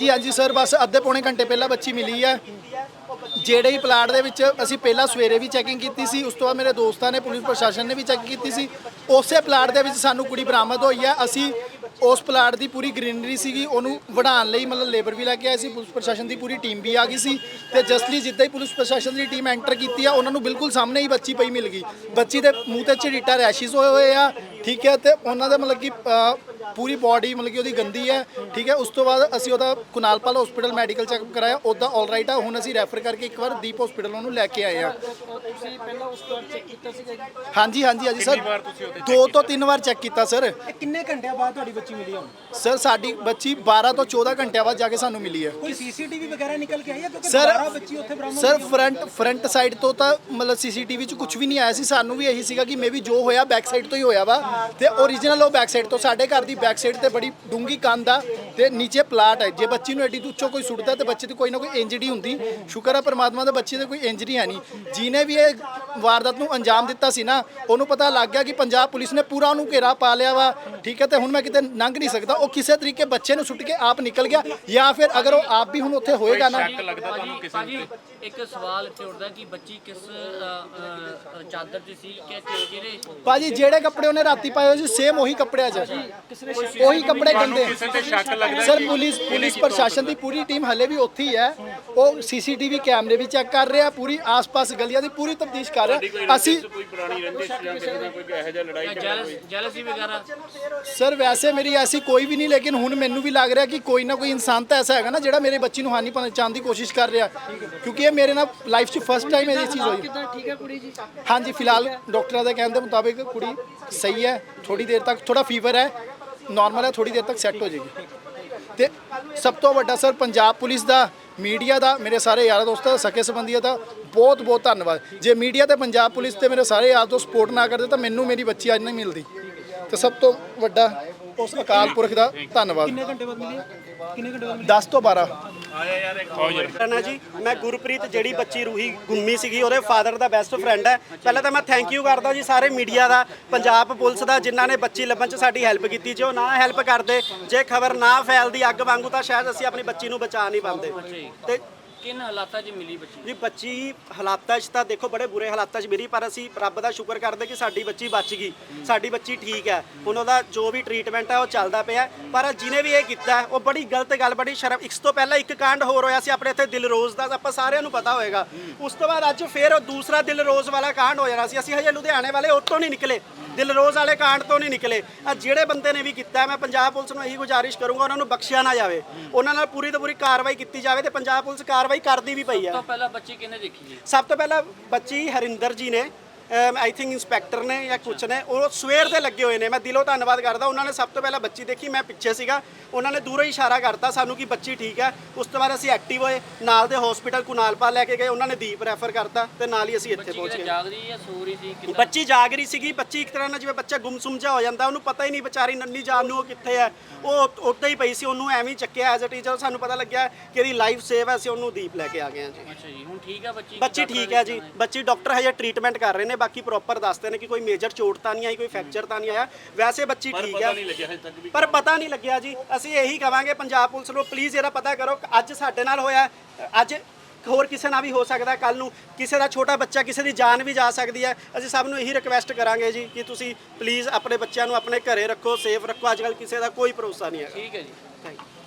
ਜੀ, ਹਾਂਜੀ ਸਰ, ਬਸ ਅੱਧੇ ਪੌਣੇ ਘੰਟੇ ਪਹਿਲਾਂ ਬੱਚੀ ਮਿਲੀ ਹੈ ਜਿਹੜੇ ਹੀ ਪਲਾਟ ਦੇ ਵਿੱਚ ਅਸੀਂ ਪਹਿਲਾਂ ਸਵੇਰੇ ਵੀ ਚੈਕਿੰਗ ਕੀਤੀ ਸੀ, ਉਸ ਤੋਂ ਬਾਅਦ ਮੇਰੇ ਦੋਸਤਾਂ ਨੇ, ਪੁਲਿਸ ਪ੍ਰਸ਼ਾਸਨ ਨੇ ਵੀ ਚੈੱਕ ਕੀਤੀ ਸੀ। ਉਸੇ ਪਲਾਟ ਦੇ ਵਿੱਚ ਸਾਨੂੰ ਕੁੜੀ ਬਰਾਮਦ ਹੋਈ ਹੈ ਅਸੀਂ ਉਸ ਪਲਾਟ ਦੀ ਪੂਰੀ ਗ੍ਰੀਨਰੀ ਸੀਗੀ, ਉਹਨੂੰ ਵਢਾਉਣ ਲਈ ਮਤਲਬ ਲੇਬਰ ਵੀ ਲੈ ਕੇ ਆਏ ਸੀ, ਪੁਲਿਸ ਪ੍ਰਸ਼ਾਸਨ ਦੀ ਪੂਰੀ ਟੀਮ ਵੀ ਆ ਗਈ ਸੀ। ਤੇ ਜਸਟਲੀ ਜਿੱਦਾਂ ਹੀ ਪੁਲਿਸ ਪ੍ਰਸ਼ਾਸਨ ਦੀ ਟੀਮ ਐਂਟਰ ਕੀਤੀ ਆ, ਉਹਨਾਂ ਨੂੰ ਬਿਲਕੁਲ ਸਾਹਮਣੇ ਹੀ ਬੱਚੀ ਪਈ ਮਿਲ ਗਈ। ਬੱਚੀ ਦੇ ਮੂੰਹ ਤੇ ਝਰੀਟਾ ਰੈਸ਼ਿਸ ਹੋਏ ਹੋਏ ਆ, ਠੀਕ ਹੈ ਤੇ ਉਹਨਾਂ ਦੇ ਮਤਲਬ ਕਿ ਪੂਰੀ ਬਾਡੀ ਮਤਲਬ ਕਿ ਉਹਦੀ ਗੰਦੀ ਹੈ ਠੀਕ ਹੈ? ਉਸ ਤੋਂ ਬਾਅਦ ਅਸੀਂ ਉਹਦਾ ਕੁਨਾਲਪਾਲ ਹਸਪੀਟਲ ਮੈਡੀਕਲ ਚੈੱਕਅਪ ਕਰਾਇਆ ਉਹਦਾ ਆਲ ਰਾਈਟ ਆ। ਹੁਣ ਅਸੀਂ ਰੈਫਰ ਕਰਕੇ ਇੱਕ ਵਾਰ ਦੀਪ ਹਸਪੀਟਲ ਉਹਨੂੰ ਲੈ ਕੇ ਆਏ ਆ। ਤੁਸੀਂ ਪਹਿਲਾਂ ਉਸ ਤੋਂ ਚੈੱਕ ਕੀਤਾ ਸੀਗਾ ਜੀ? ਹਾਂਜੀ ਹਾਂਜੀ ਹਾਂਜੀ ਸਰ। ਦੋ ਤੋਂ ਤਿੰਨ ਵਾਰ ਚੈੱਕ ਕੀਤਾ ਸਰ। ਕਿੰਨੇ ਘੰਟਿਆਂ ਬਾਅਦ ਤੁਹਾਡੀ ਬੱਚੀ ਮਿਲੀ ਹੁਣ? ਸਰ ਸਾਡੀ ਬੱਚੀ 12 ਤੋਂ 14 ਘੰਟਿਆਂ ਬਾਅਦ ਜਾ ਕੇ ਸਾਨੂੰ ਮਿਲੀ ਹੈ। ਕੋਈ ਸੀਸੀਟੀਵੀ ਵਗੈਰਾ ਨਿਕਲ ਕੇ ਆਈ ਹੈ? ਕਿਉਂਕਿ ਸਰ 12 ਬੱਚੀ ਉੱਥੇ ਬਰਾਮਦ ਸਰ। ਫਰੰਟ ਫਰੰਟ ਸਾਈਡ ਤੋਂ ਤਾਂ ਮਤਲਬ ਸੀਸੀਟੀਵੀ 'ਚ ਕੁਝ ਵੀ ਨਹੀਂ ਆਇਆ ਸੀ। ਸਾਨੂੰ ਵੀ ਇਹੀ ਸੀਗਾ ਕਿ ਮੇਬੀ ਜੋ ਹੋਇਆ ਬੈਕ ਸਾਈਡ ਤੋਂ ਹੀ ਹੋਇਆ ਵਾ। ਤੇ ਓਰੀਜਨਲ ਉਹ ਬੈਕ ਸਾਈਡ ਤੋਂ ਸਾਡੇ ਘਰ ਦੀ ਬੈਕ ਸਾਈਡ ਤੇ ਬੜੀ ਡੂੰਗੀ ਕੰਧ ਆ। ਤੇ ਨੀਚੇ ਪਲਾਟ ਹੈ। ਜੇ ਬੱਚੀ ਨੂੰ ਐਡੀ ਉੱਚੋਂ ਕੋਈ ਸੁੱਟਦਾ ਤੇ ਬੱਚੇ ਤੇ ਕੋਈ ਨਾ ਕੋਈ ਇੰਜਰੀ ਹੁੰਦੀ। ਸ਼ੁਕਰ ਹੈ ਪਰਮਾਤਮਾ ਦਾ ਬੱਚੇ ਤੇ ਕੋਈ ਇੰਜਰੀ ਹੈ ਨਹੀਂ। ਜਿਹਨੇ ਵੀ ਇਹ ਵਾਰਦਾਤ ਨੂੰ ਅੰਜਾਮ ਦਿੱਤਾ ਸੀ ਨਾ ਉਹਨੂੰ ਪਤਾ ਲੱਗ ਗਿਆ ਕਿ ਪੰਜਾਬ ਪੁਲਿਸ ਨੇ ਪੂਰਾ ਉਹਨੂੰ ਘੇਰਾ ਪਾ ਲਿਆ ਵਾ। ਠੀਕ ਹੈ ਤੇ ਹੁਣ ਮੈਂ ਕਿਤੇ ਲੰਘ ਨਹੀਂ ਸਕਦਾ। ਉਹ ਕਿਸੇ ਤਰੀਕੇ ਬੱਚੇ ਨੂੰ ਸੁੱਟ ਕੇ ਆਪ ਨਿਕਲ ਗਿਆ ਜਾਂ ਫਿਰ ਅਗਰ ਉਹ ਆਪ ਵੀ ਹੁਣ ਉੱਥੇ ਹੋਏਗਾ ਨਾ ਇੱਕ ਸਵਾਲ ਇੱਥੇ ਉੱਠਦਾ ਕਿ ਬੱਚੀ ਕਿਸ ਚਾਦਰ 'ਚ ਸੀ ਕਿ ਕਿਹੜੇ ਭਾਜੀ ਜਿਹੜੇ ਕੱਪੜੇ ਉਹਨੇ ਰਾਤੀ ਪਾਏ ਹੋਏ ਸੀ ਸੇਮ ਉਹੀ ਕੱਪੜਿਆਂ 'ਚ। ਉਹੀ ਕੱਪੜੇ ਗੰਦੇ। ਕਿਸੇ ਤੇ ਸ਼ੱਕ ਲੱਗਦਾ ਸਰ ਪੁਲਿਸ ਪੁਲਿਸ ਪ੍ਰਸ਼ਾਸਨ ਦੀ ਪੂਰੀ ਟੀਮ ਹਲੇ ਵੀ ਉੱਥੇ ਹੀ ਹੈ। ਉਹ ਸੀਸੀਟੀਵੀ ਕੈਮਰੇ ਵੀ ਚੈੱਕ ਕਰ ਰਿਹਾ ਪੂਰੀ ਆਸ-ਪਾਸ ਗਲੀਆਂ ਦੀ ਪੂਰੀ ਤਫਤੀਸ਼ ਕਰ ਰਿਹਾ। ਅਸੀਂ ਕੋਈ ਪੁਰਾਣੀ ਰੰਜਿਸ਼ ਜਾਂ ਕਿਸੇ ਨਾਲ ਕੋਈ ਇਹੋ ਜਿਹਾ ਲੜਾਈ ਝਗੜਾ ਜੈਲਸ ਜੈਲਸੀ ਵਗੈਰਾ? ਸਰ ਵੈਸੇ ਮੇਰੀ ਐਸੀ ਕੋਈ ਵੀ ਨਹੀਂ ਲੇਕਿਨ ਹੁਣ ਮੈਨੂੰ ਵੀ ਲੱਗ ਰਿਹਾ ਕਿ ਕੋਈ ਨਾ ਕੋਈ ਇਨਸਾਨ ਤਾਂ ਐਸਾ ਹੈਗਾ ਨਾ ਜਿਹੜਾ ਮੇਰੇ ਬੱਚੀ ਨੂੰ ਹਾਨੀ ਪਹੁੰਚਾਉਣ ਦੀ ਕੋਸ਼ਿਸ਼ ਕਰ ਰਿਹਾ। ਕਿਉਂਕਿ ਇਹ ਮੇਰੇ ਨਾਲ ਲਾਈਫ 'ਚ ਫਸਟ ਟਾਈਮ ਇਹ ਚੀਜ਼ ਹੋਈ। ਕਿੱਦਾਂ ਠੀਕ ਹੈ ਕੁੜੀ ਜੀ? ਹਾਂਜੀ ਫਿਲਹਾਲ ਡਾਕਟਰਾਂ ਦੇ ਕਹਿਣ ਦੇ ਮੁਤਾਬਿਕ ਕੁੜੀ ਸਹੀ ਹੈ ਥੋੜੀ ਦੇਰ ਤੱਕ ਥੋੜਾ ਫੀਵਰ ਹੈ ਨਾਰਮਲ ਹੈ ਥੋੜੀ ਦੇਰ ਤੱਕ ਸੈੱਟ ਹੋ ਜਾਏਗੀ। ਤੇ ਸਭ ਤੋਂ ਵੱਡਾ ਸਰ ਪੰਜਾਬ ਪੁਲਿਸ ਦਾ ਮੀਡੀਆ ਦਾ ਮੇਰੇ ਸਾਰੇ ਯਾਰਾਂ ਦੋਸਤਾਂ ਦਾ ਸਕੇ ਸੰਬੰਧੀਆਂ ਦਾ ਬਹੁਤ ਬਹੁਤ ਧੰਨਵਾਦ। ਜੇ ਮੀਡੀਆ ਤੇ ਪੰਜਾਬ ਪੁਲਿਸ ਤੇ ਮੇਰੇ ਸਾਰੇ ਯਾਰ ਦੋਸਤ ਸਪੋਰਟ ਨਾ ਕਰਦੇ ਤਾਂ ਮੈਨੂੰ ਮੇਰੀ ਬੱਚੀ ਅੱਜ ਨਹੀਂ ਮਿਲਦੀ। ਤੇ ਸਭ ਤੋਂ ਵੱਡਾ ਉਸ ਅਕਾਲ ਪੁਰਖ ਦਾ ਧੰਨਵਾਦ। ਕਿੰਨੇ ਘੰਟੇ ਬਾਅਦ ਮਿਲੀ ਕਿੰਨੇ ਘੰਟੇ ਬਾਅਦ 10 ਤੋਂ 12 ਮੇਰਾ ਜੀ, ਮੈਂ ਗੁਰਪ੍ਰੀਤ ਜਿਹੜੀ ਬੱਚੀ ਰੂਹੀ ਗੁੰਮੀ ਸੀਗੀ, ਉਹਦੇ ਫਾਦਰ ਦਾ ਬੈਸਟ ਫਰੈਂਡ ਹੈ। ਪਹਿਲਾਂ ਤਾਂ ਮੈਂ ਥੈਂਕ ਯੂ ਕਰਦਾ ਜੀ ਸਾਰੇ ਮੀਡੀਆ ਦਾ, ਪੰਜਾਬ ਪੁਲਿਸ ਦਾ, ਜਿਨ੍ਹਾਂ ਨੇ ਬੱਚੀ ਲੱਭਣ 'ਚ ਸਾਡੀ ਹੈਲਪ ਕੀਤੀ। ਜੇ ਉਹ ਨਾ ਹੈਲਪ ਕਰਦੇ, ਜੇ ਖਬਰ ਨਾ ਫੈਲਦੀ ਅੱਗ ਵਾਂਗੂ, ਤਾਂ ਸ਼ਾਇਦ ਅਸੀਂ ਆਪਣੀ ਬੱਚੀ ਨੂੰ ਬਚਾ ਨਹੀਂ ਪਾਉਂਦੇ। ਤੇ ਕਿਨ ਹਾਲਾਤਾਂ 'ਚ ਮਿਲੀ ਬੱਚੀ? ਜੀ ਬੱਚੀ ਹਾਲਾਤਾਂ 'ਚ ਤਾਂ ਦੇਖੋ ਬੜੇ ਬੁਰੇ ਹਾਲਾਤਾਂ 'ਚ ਮੇਰੀ ਪਰ ਅਸੀਂ ਰੱਬ ਦਾ ਸ਼ੁਕਰ ਕਰਦੇ ਕਿ ਸਾਡੀ ਬੱਚੀ ਬਚ ਗਈ। ਸਾਡੀ ਬੱਚੀ ਠੀਕ ਹੈ। ਹੁਣ ਉਹਦਾ ਜੋ ਵੀ ਟ੍ਰੀਟਮੈਂਟ ਹੈ, ਉਹ ਚੱਲਦਾ ਪਿਆ ਪਰ ਜਿਹਨੇ ਵੀ ਇਹ ਕੀਤਾ ਉਹ ਬੜੀ ਗਲਤ ਗੱਲ, ਬੜੀ ਸ਼ਰਮ। ਇਸ ਤੋਂ ਪਹਿਲਾਂ ਇੱਕ ਕਾਂਡ ਹੋਰ ਹੋਇਆ ਸੀ, ਆਪਣੇ ਇੱਥੇ ਦਿਲਰੋਜ਼ ਦਾ, ਆਪਾਂ ਸਾਰਿਆਂ ਨੂੰ ਪਤਾ ਹੋਏਗਾ। ਉਸ ਤੋਂ ਬਾਅਦ ਅੱਜ ਫੇਰ ਉਹ ਦੂਸਰਾ ਦਿਲਰੋਜ਼ ਵਾਲਾ ਕਾਂਡ ਹੋ ਜਾਣਾ ਸੀ। ਅਸੀਂ ਹਜੇ ਲੁਧਿਆਣੇ ਵਾਲੇ ਉੱਥੋਂ ਨਹੀਂ ਨਿਕਲੇ। ਦਿਲਰੋਜ਼ ਵਾਲੇ ਕਾਂਡ ਤੋਂ ਨਹੀਂ ਨਿਕਲੇ। ਆ ਜਿਹੜੇ ਬੰਦੇ ਨੇ ਵੀ ਕੀਤਾ ਮੈਂ ਪੰਜਾਬ ਪੁਲਿਸ ਨੂੰ ਇਹੀ ਗੁਜ਼ਾਰਿਸ਼ ਕਰੂੰਗਾ ਉਹਨਾਂ ਨੂੰ ਬਖਸ਼ਿਆ ਨਾ ਜਾਵੇ। ਉਹਨਾਂ ਨਾਲ ਪੂਰੀ ਤੋਂ ਪੂਰੀ ਕਾਰਵਾਈ ਕੀਤੀ ਜਾਵੇ ਤੇ ਪੰਜਾਬ ਪੁਲਿਸ ਕਾਰਵਾਈ ਕਰਦੀ ਵੀ ਪਈ ਹੈ। ਤੋਂ ਪਹਿਲਾਂ ਬੱਚੀ ਕਿਹਨੇ ਦੇਖੀ ਜੀ? ਸਭ ਤੋਂ ਪਹਿਲਾਂ ਬੱਚੀ ਹਰਿੰਦਰ ਜੀ ਨੇ ਆਈ ਥਿੰਕ ਇੰਸਪੈਕਟਰ ਨੇ ਜਾਂ ਕੁਛ ਨੇ ਉਹ ਸਵੇਰ ਦੇ ਲੱਗੇ ਹੋਏ ਨੇ। ਮੈਂ ਦਿਲੋਂ ਧੰਨਵਾਦ ਕਰਦਾ ਉਹਨਾਂ ਨੇ ਸਭ ਤੋਂ ਪਹਿਲਾਂ ਬੱਚੀ ਦੇਖੀ ਮੈਂ ਪਿੱਛੇ ਸੀਗਾ। ਉਹਨਾਂ ਨੇ ਦੂਰੋਂ ਹੀ ਇਸ਼ਾਰਾ ਕਰਤਾ ਸਾਨੂੰ ਕਿ ਬੱਚੀ ਠੀਕ ਹੈ। ਉਸ ਤੋਂ ਬਾਅਦ ਅਸੀਂ ਐਕਟਿਵ ਹੋਏ। ਨਾਲ ਦੇ ਹਸਪੀਟਲ ਕੁਨਾਲਪਾ ਲੈ ਕੇ ਗਏ। ਉਹਨਾਂ ਨੇ ਦੀਪ ਰੈਫਰ ਕਰਤਾ ਤੇ ਨਾਲ ਹੀ ਅਸੀਂ ਇੱਥੇ ਪਹੁੰਚ ਗਏ। ਜਾਗ ਰਹੀ ਜਾਂ ਸੋ ਰਹੀ ਸੀ? ਕਿੱਦਾਂ? ਬੱਚੀ ਜਾਗ ਰਹੀ ਸੀਗੀ। ਬੱਚੀ ਇੱਕ ਤਰ੍ਹਾਂ ਨਾਲ ਜਿਵੇਂ ਬੱਚਾ ਗੁੰਮਸੁੰਮ ਜਿਹਾ ਹੋ ਜਾਂਦਾ ਉਹਨੂੰ ਪਤਾ ਹੀ ਨਹੀਂ ਵਿਚਾਰੀ ਨੰਨੀ ਜਾਨ ਨੂੰ ਉਹ ਕਿੱਥੇ ਹੈ। ਉਹ ਉੱਤੇ ਹੀ ਪਈ ਸੀ। ਉਹਨੂੰ ਐਵੇਂ ਹੀ ਚੱਕਿਆ ਐਜ਼ ਅ ਟੀਚਰ ਸਾਨੂੰ ਪਤਾ ਲੱਗਿਆ ਕਿ ਇਹਦੀ ਲਾਈਫ ਸੇਵ ਹੈ। ਅਸੀਂ ਉਹਨੂੰ ਦੀਪ ਲੈ ਕੇ ਆ ਗਏ ਹਾਂ ਜੀ। ਅੱਛਾ ਜੀ। ਹੁਣ ਠੀਕ ਹੈ ਬੱਚੀ? ਬੱਚੀ ਠੀਕ ਹੈ ਜੀ। ਬੱਚੀ ਡਾਕਟਰ ਹਜੇ ਟ੍ਰੀਟਮੈਂਟ ਕਰ ਰਹੇ ਨੇ। ਬਾਕੀ ਪ੍ਰੋਪਰ ਦੱਸਦੇ ਨੇ ਕਿ ਕੋਈ ਮੇਜਰ ਚੋਟ ਤਾਂ ਨਹੀਂ ਆਈ ਕੋਈ ਫ੍ਰੈਕਚਰ ਤਾਂ ਨਹੀਂ ਆਇਆ। ਵੈਸੇ ਬੱਚੀ ਠੀਕ ਹੈ। ਪਰ ਪਤਾ ਨਹੀਂ ਲੱਗਿਆ ਜੀ। ਅਸੀਂ ਇਹੀ ਕਵਾਂਗੇ ਪੰਜਾਬ ਪੁਲਿਸ ਨੂੰ ਪਲੀਜ਼ ਇਹਦਾ ਪਤਾ ਕਰੋ ਅੱਜ ਸਾਡੇ ਨਾਲ ਹੋਇਆ ਅੱਜ ਹੋਰ ਕਿਸੇ ਨਾਲ ਵੀ ਹੋ ਸਕਦਾ ਕੱਲ ਨੂੰ ਕਿਸੇ ਦਾ ਛੋਟਾ ਬੱਚਾ ਕਿਸੇ ਦੀ ਜਾਨ ਵੀ ਜਾ ਸਕਦੀ ਹੈ। ਅਸੀਂ ਸਭ ਨੂੰ ਇਹੀ ਰਿਕਵੈਸਟ ਕਰਾਂਗੇ ਜੀ ਕਿ ਤੁਸੀਂ ਪਲੀਜ਼ ਆਪਣੇ ਬੱਚਿਆਂ ਨੂੰ ਆਪਣੇ ਘਰੇ ਰੱਖੋ ਸੇਫ ਰੱਖੋ। ਅੱਜ ਕੱਲ ਕਿਸੇ ਦਾ ਕੋਈ ਭਰੋਸਾ ਨਹੀਂ ਹੈ ਠੀਕ ਹੈ ਜੀ। Thank you